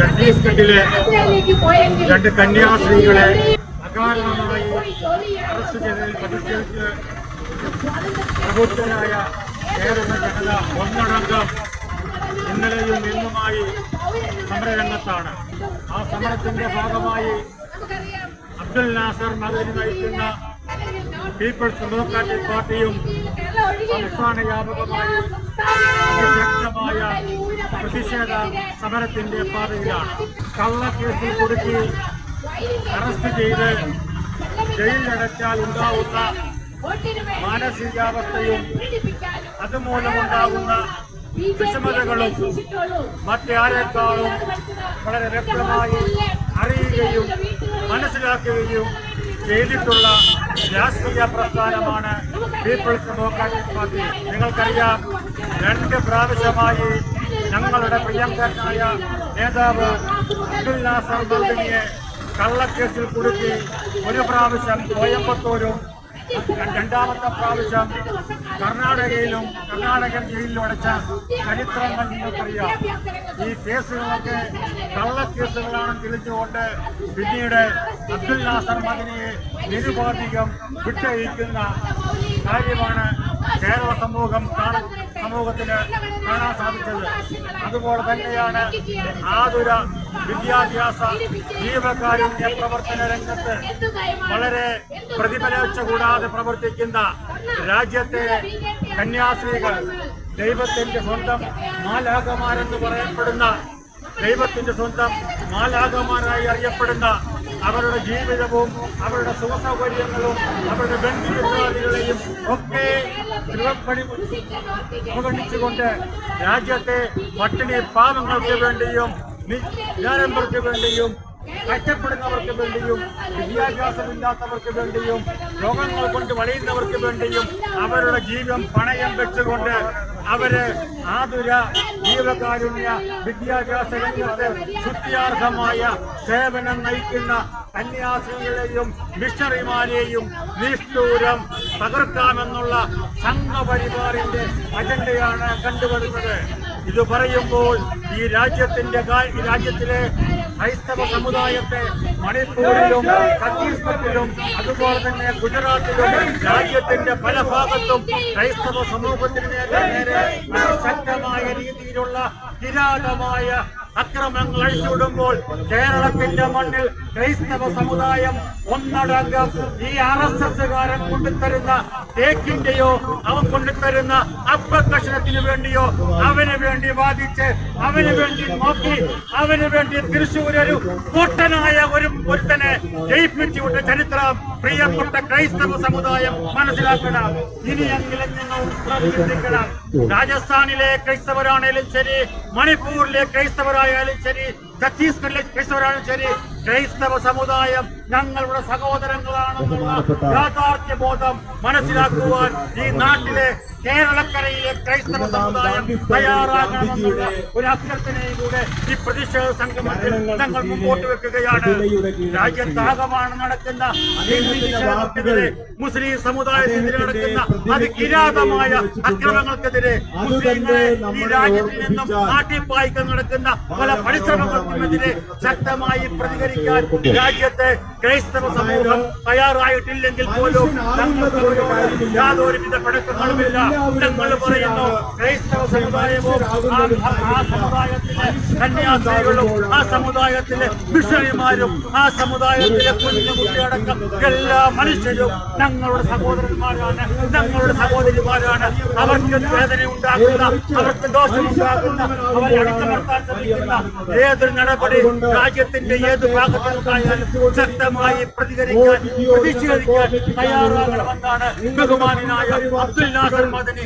ഛത്തീസ്ഗഡിലെ രണ്ട് കന്യാസ്ത്രീകളെ അകാരണമായി അറസ്റ്റ് ചെയ്തതിൽ പ്രതിഷേധിച്ച് പ്രബുദ്ധരായ കേരള ജനത ഒന്നടങ്കം ഇന്നലെയും ഇന്നുമായി സമരരംഗത്താണ്. ആ സമരത്തിന്റെ ഭാഗമായി അബ്ദുൽ നാസർ മകരി നയിക്കുന്ന പീപ്പിൾസ് ഡെമോക്രാറ്റിക് പാർട്ടിയും സംസ്ഥാന വ്യാപകമായി അതിശക്തമായ പ്രതിഷേധ സമരത്തിന്റെ പാതയിലാണ്. കള്ളക്കേസിൽ കുടുക്കി അറസ്റ്റ് ചെയ്ത് ജയിലിലടച്ചാൽ ഉണ്ടാവുന്ന മാനസികാവസ്ഥയും അതുമൂലമുണ്ടാകുന്ന വിഷമതകളും മറ്റാരെക്കാളും വളരെ വ്യക്തമായി അറിയുകയും മനസ്സിലാക്കുകയും ചെയ്തിട്ടുള്ള രാഷ്ട്രീയ പ്രസ്ഥാനമാണ് പീപ്പിൾസ് ഡെമോക്രാറ്റിക് പാർട്ടി നിങ്ങൾക്കറിയാം രണ്ട് പ്രാവശ്യമായി ഞങ്ങളുടെ പ്രിയങ്കരനായ നേതാവ് അബ്ദുൽ നാസർ മർദിനിയെ കള്ളക്കേസിൽ കുടുക്കി ഒരു പ്രാവശ്യം കോയമ്പത്തൂരും രണ്ടാമത്തെ പ്രാവശ്യം കർണാടകയിലും കർണാടകൻ ജയിലിലും അടച്ച ചരിത്രങ്ങൾ നിങ്ങൾക്കറിയാം. ഈ കേസുകളൊക്കെ കള്ളക്കേസുകളാണ് തെളിഞ്ഞുകൊണ്ട് പിന്നീട് അബ്ദുൽ നാസർ മദനിയെ നിരുപാധികം വിട്ടയക്കുന്ന കാര്യമാണ് കേരള സമൂഹം കാണാൻ സമൂഹത്തിന് കാണാൻ സാധിച്ചത്. അതുപോലെ തന്നെയാണ് ആതുര വിദ്യാഭ്യാസ ജീവകാരുണ്യ പ്രവർത്തന രംഗത്ത് വളരെ പ്രതിഫലച്ച കൂടാതെ പ്രവർത്തിക്കുന്ന രാജ്യത്തെ കന്യാസ്ത്രീകൾ ദൈവത്തിന്റെ സ്വന്തം മാലാകമാരെന്ന് പറയപ്പെടുന്ന ദൈവത്തിന്റെ സ്വന്തം മാലാകമാരായി അറിയപ്പെടുന്ന അവരുടെ ജീവിതവും അവരുടെ സുഖസൗകര്യങ്ങളും അവരുടെ ബന്ധുമിത്രാദികളെയും ഒക്കെ അവഗണിച്ചുകൊണ്ട് രാജ്യത്തെ പട്ടിണി പാവങ്ങൾക്ക് വേണ്ടിയും വിദ്യാരംഭർക്ക് വേണ്ടിയും കഷ്ടപ്പെടുന്നവർക്ക് വേണ്ടിയും വിദ്യാഭ്യാസമില്ലാത്തവർക്ക് വേണ്ടിയും രോഗങ്ങൾ കൊണ്ട് വലയുന്നവർക്ക് വേണ്ടിയും അവരുടെ ജീവൻ പണയം വെച്ചുകൊണ്ട് അവർ ആതുര ജീവകാരുണ്യ വിദ്യാഭ്യാസ രംഗത്ത് ശുദ്ധിയാർഹമായ സേവനം നയിക്കുന്ന കന്യാസികളെയും മിഷണറിമാരെയും നിഷ്ഠൂരം തകർക്കാമെന്നുള്ള സംഘപരിവാറിന്റെ അജണ്ടയാണ് കണ്ടുവരുന്നത്. ഇത് പറയുമ്പോൾ ഈ രാജ്യത്തിന്റെ രാജ്യത്തിലെ ക്രൈസ്തവ സമുദായത്തെ മണിപ്പൂരിലും ഛത്തീസ്ഗഡിലും അതുപോലെ തന്നെ ഗുജറാത്തിലും രാജ്യത്തിന്റെ പല ഭാഗത്തും ക്രൈസ്തവ സമൂഹത്തിന് നേരെ ശക്തമായ രീതിയിലുള്ള കിരാതമായ അക്രമങ്ങൾ അഴിച്ചുവിടുമ്പോൾ കേരളത്തിന്റെ മണ്ണിൽ ക്രൈസ്തവ സമുദായം ഒന്നടങ്കം ഈ ആർ എസ് എസ്സുകാരൻ കൊണ്ടുതരുന്ന തേക്കിന്റെയോ അവൻ കൊണ്ടുതരുന്ന അപ്രകർഷണത്തിന് വേണ്ടിയോ അവന് വേണ്ടി വാദിച്ച് അവന് വേണ്ടി നോക്കി അവന് വേണ്ടി തൃശ്ശൂരൊരു പൊട്ടനായ ഒരു ഒരുത്തനെ ജയിപ്പിച്ചു വിട്ട ചരിത്രം പ്രിയപ്പെട്ട ക്രൈസ്തവ സമുദായം മനസ്സിലാക്കണം. ഇനിയെങ്കിലും നിങ്ങൾ രാജസ്ഥാനിലെ ക്രൈസ്തവരാണേലും ശരി മണിപ്പൂരിലെ ക്രൈസ്തവരായാലും ശരി ഛത്തീസ്ഗഡിലെ ക്രൈസ്തവരായാലും ശരി ക്രൈസ്തവ സമുദായം ഞങ്ങളുടെ സഹോദരങ്ങളാണെന്നുള്ള യാഥാർത്ഥ്യ ബോധം മനസ്സിലാക്കുവാൻ ഈ നാട്ടിലെ കേരളക്കരയിലെ ക്രൈസ്തവ സമുദായം തയ്യാറാകണമെന്നുള്ള ഒരു അഭ്യർത്ഥനയിലൂടെ ഈ പ്രതിഷേധ സംഗമത്തിൽ ഞങ്ങൾ മുമ്പോട്ട് വെക്കുകയാണ്. രാജ്യത്താകമാണ് നടക്കുന്ന ഈ പ്രതിഷേധത്തിനെതിരെ മുസ്ലിം സമുദായത്തിനെതിരെ നടക്കുന്ന അതികിരാതമായ അക്രമങ്ങൾക്കെതിരെ മുസ്ലിങ്ങളെ ഈ രാജ്യത്തിൽ നിന്നും മാറ്റിപ്പായിക്കാൻ നടക്കുന്ന പല പരിശ്രമങ്ങൾക്കുമെതിരെ ശക്തമായി പ്രതികരിക്കാൻ രാജ്യത്തെ ക്രൈസ്തവ സമൂഹം തയ്യാറായിട്ടില്ലെങ്കിൽ പോലും ഞങ്ങൾക്ക് യാതൊരുവിധ പിണക്കങ്ങളുമില്ല ഞങ്ങൾ പറയുന്നു ക്രൈസ്തവ സമുദായവും ആ- സമുദായത്തിലെ കന്യാസ്ത്രീകളും ആ സമുദായത്തിലെ മിഷണറിമാരും ആ സമുദായത്തിലെ കുഞ്ഞുകുട്ടിയടക്കം എല്ലാ മനുഷ്യരും ഞങ്ങളുടെ സഹോദരന്മാരാണ് ഞങ്ങളുടെ സഹോദരിമാരാണ്. അവർക്ക് വേദന ഉണ്ടാക്കുന്ന അവർക്ക് ദോഷമുണ്ടാക്കുന്ന അവരെ അടിച്ചമർത്താൻ ശ്രമിക്കുന്ന ഏതൊരു നടപടി രാജ്യത്തിന്റെ ഏത് ഭാഗത്തുണ്ടായാലും ശക്തമായി പ്രതികരിക്കാൻ പ്രതിഷേധിക്കാൻ തയ്യാറാകണമെന്നാണ് ബഹുമാനായ അബ്ദുൽ നാസർ മദനി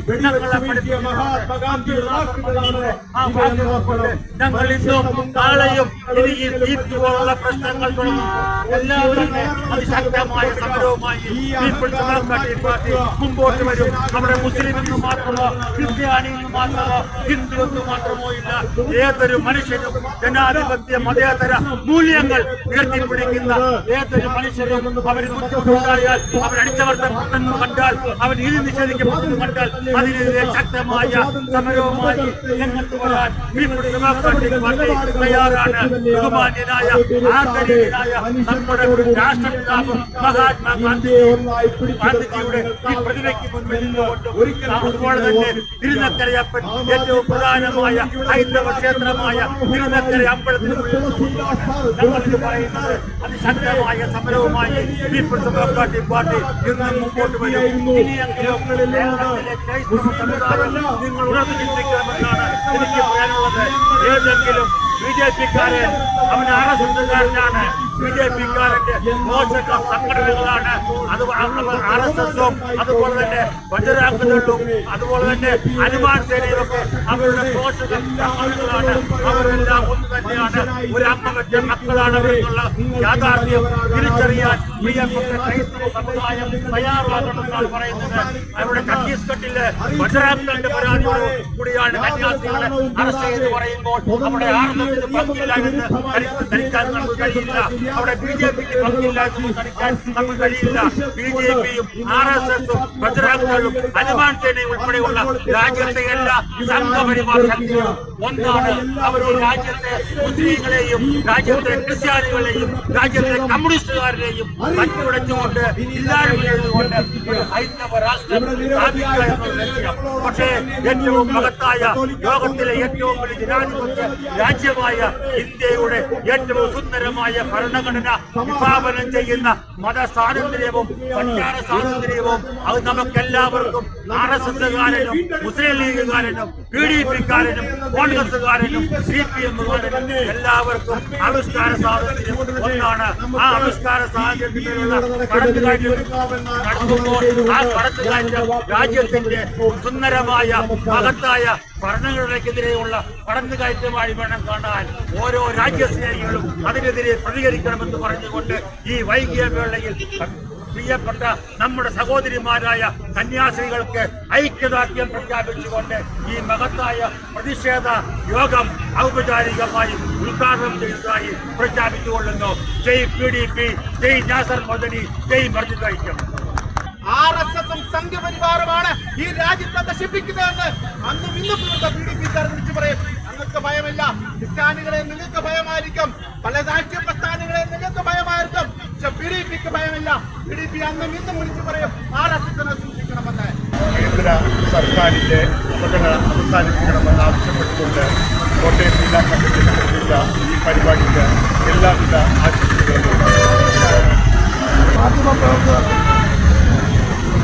ഞങ്ങളെ ഞങ്ങൾ ഇന്നും നാളെയും ഇനി ഈ തീർപ്പ് പ്രശ്നങ്ങൾ തുടങ്ങും. എല്ലാവരും അതിശക്തമായ സമരവുമായി പീപ്പിൾസ് ഡെമോക്രാറ്റിക് പാർട്ടി മുമ്പോട്ട് വരും. നമ്മുടെ മുസ്ലിം എന്ന് മാത്രമോ ക്രിസ്ത്യാനി എന്ന് മാത്രമോ ഹിന്ദു എന്ന് മാത്രമോ ഇല്ല. ഏതൊരു മനുഷ്യനും ജനാധിപത്യ മതേതര മൂല്യങ്ങൾ ഉയർത്തിപ്പിടിക്കുന്ന ഏതൊരു മനുഷ്യരും അവർ ബുദ്ധിമുട്ടുണ്ടായാൽ അവർ അടിച്ചമർത്തപ്പെട്ടെന്ന് കണ്ടാൽ അവർ നീതി നിഷേധിക്കപ്പെട്ടെന്ന് കണ്ടാൽ അതിനെതിരെ ശക്തമായ സമരവുമായി രംഗത്ത് വരാൻ തയ്യാറാണ്. ബഹുമാന്യനായ ആദരണീയനായ നമ്മുടെ രാഷ്ട്രപിതാവ് മഹാത്മാഗാന്ധി ഗാന്ധിജിയുടെ ഈ പ്രതിമയ്ക്ക് മുൻപിൽ നിന്നുകൊണ്ട് അതുപോലെ തന്നെ തിരുനക്കരയപ്പൻ ഏറ്റവും പ്രധാനമായ ഹൈന്ദവ ക്ഷേത്രമായ തിരുനക്കര അതിശക്തമായ സമരവുമായി പീപ്പിൾസ് ഡെമോക്രാറ്റിക് പാർട്ടി ഇന്നും മുമ്പോട്ട് വരും. ഇനിയെങ്കിലും കേരളത്തിലെ ക്രൈസ്തവ സമുദായം നിങ്ങൾ ഉണർന്നു ചിന്തിക്കണമെന്നാണ് എനിക്ക് പറയാനുള്ളത് ഏതെങ്കിലും ബി ജെ പിക്കാരൻ അവൻ ആർ എസ് എസ്സുകാരനാണ് ബി ജെ പിക്കാരന്റെ മോശക്ക സംഘടനകളാണ് അത് ആർ എസ് എസും അതുപോലെ തന്നെ ബജരാംഗദളും അതുപോലെ തന്നെ ഹനുമാൻ സേനയിലൊക്കെ അവരുടെ മോശക സംഘടനകളാണ് അവരെല്ലാം ഒന്ന് തന്നെയാണ്. ഒരു അമ്മ മക്കളാണ് അവരെന്നുള്ള യാഥാർത്ഥ്യം തിരിച്ചറിയാൻ പ്രിയപ്പെട്ട ക്രൈസ്തവ സമുദായം തയ്യാറാകണമെന്നാണ് പറയുന്നത്. അവരുടെ ഛത്തീസ്ഗഡിലെ ബജരാംഗളുടെ പരാതിയോട് കൂടിയാണ് കന്യാസികളെ അറസ്റ്റ് ചെയ്ത് പറയുമ്പോൾ നമ്മുടെ ആർഎസ്എസിന് പങ്കില്ല എന്ന് ധരി- ധരിക്കാൻ നമുക്ക് കഴിയില്ല. അവിടെ ബി ജെ പിക്ക് പങ്കില്ലാത്ത നമുക്ക് കഴിയില്ല. ബി ജെ പിയും ആർ എസ് എസും ബജരാംഗളും ഹനുമാൻ സേനയും ഉൾപ്പെടെയുള്ള രാജ്യത്തെ എല്ലാ സംഘപരിവാർ ശക്തികളും ഒന്നാണ് അവർ രാജ്യത്തെ മുസ്ലിങ്ങളെയും രാജ്യത്തെ ക്രിസ്ത്യാനികളെയും രാജ്യത്തെ കമ്മ്യൂണിസ്റ്റുകാരെയും കണ്ടുപിടിച്ചുകൊണ്ട് ഇല്ലായ്മ ചെയ്തുകൊണ്ട് ഒരു ഹൈന്ദവ രാഷ്ട്രം പക്ഷേ ഏറ്റവും മഹത്തായ ലോകത്തിലെ ഏറ്റവും വലിയ ജനാധിപത്യ രാജ്യമായ ഇന്ത്യയുടെ ഏറ്റവും സുന്ദരമായ ഭരണഘടന വിഭാവനം ചെയ്യുന്ന മത സ്വാതന്ത്ര്യവും സഞ്ചാര സ്വാതന്ത്ര്യവും അത് നമുക്കെല്ലാവർക്കും ആർ എസ് എസ്സുകാരനും മുസ്ലിം ലീഗുകാരനും പി ഡി പിക്കാരനും കോൺഗ്രസുകാരനും സി പി എമ്മുകാരനും എല്ലാവർക്കും ആവിഷ്കാര സ്വാതന്ത്ര്യം ഒന്നാണ്. ആ ആവിഷ്കാര നടത്തുമ്പോൾ ആ കടന്നുകയറ്റം രാജ്യത്തിന്റെ സുന്ദരമായ മഹത്തായ ഭരണഘടനയ്ക്കെതിരെയുള്ള കടന്നുകയറ്റമായി വേണം കാണാൻ ഓരോ രാജ്യസ്നേഹികളും അതിനെതിരെ പ്രതികരിക്കണമെന്ന് പറഞ്ഞുകൊണ്ട് ഈ വൈകിയ വേളയിൽ പ്രിയപ്പെട്ട നമ്മുടെ സഹോദരിമാരായ കന്യാസ്ത്രീകൾക്ക് ഐക്യദാർഢ്യം പ്രഖ്യാപിച്ചുകൊണ്ട് ഈ മഹത്തായ പ്രതിഷേധ യോഗം ഔപചാരികമായി ഉദ്ഘാടനം ചെയ്തതായി പ്രഖ്യാപിച്ചുകൊള്ളുന്നു. ജയ് പി ഡി പി ജയ് നാസർ മദനി ജയ് മർജിദ് ഐക്യം. ആർ എസ് എസും സംഘപരിവാരമാണ് ഈ രാജ്യത്തെ നശിപ്പിക്കുന്നതെന്ന് അന്നും ഇന്നും ഇവിടുത്തെ പി ഡി പിക്കാർ വിളിച്ചു പറയും. ഞങ്ങൾക്ക് ഭയമില്ല. ക്രിസ്ത്യാനികളെ നിങ്ങൾക്ക് ഭയമായിരിക്കും. പല രാഷ്ട്രീയ പ്രസ്ഥാനങ്ങളെ നിങ്ങൾക്ക് ഭയമായിരിക്കും. പക്ഷെ പി ഡി പിക്ക് ഭയമില്ല. പി ഡി പി അന്നും ഇന്നും വിളിച്ചു പറയും ആർ എസ് എസിനെ സൂക്ഷിക്കണമെന്ന്. കേന്ദ്ര സർക്കാരിന്റെ അപകട അവസാനിപ്പിക്കണമെന്ന് ആവശ്യപ്പെട്ടുകൊണ്ട് കോട്ടയം ജില്ലാ കമ്മിറ്റി സംഘടിപ്പിച്ച ഈ പരിപാടിക്ക് എല്ലാവിധ ആശംസകളും മാധ്യമപ്രവർത്തകർ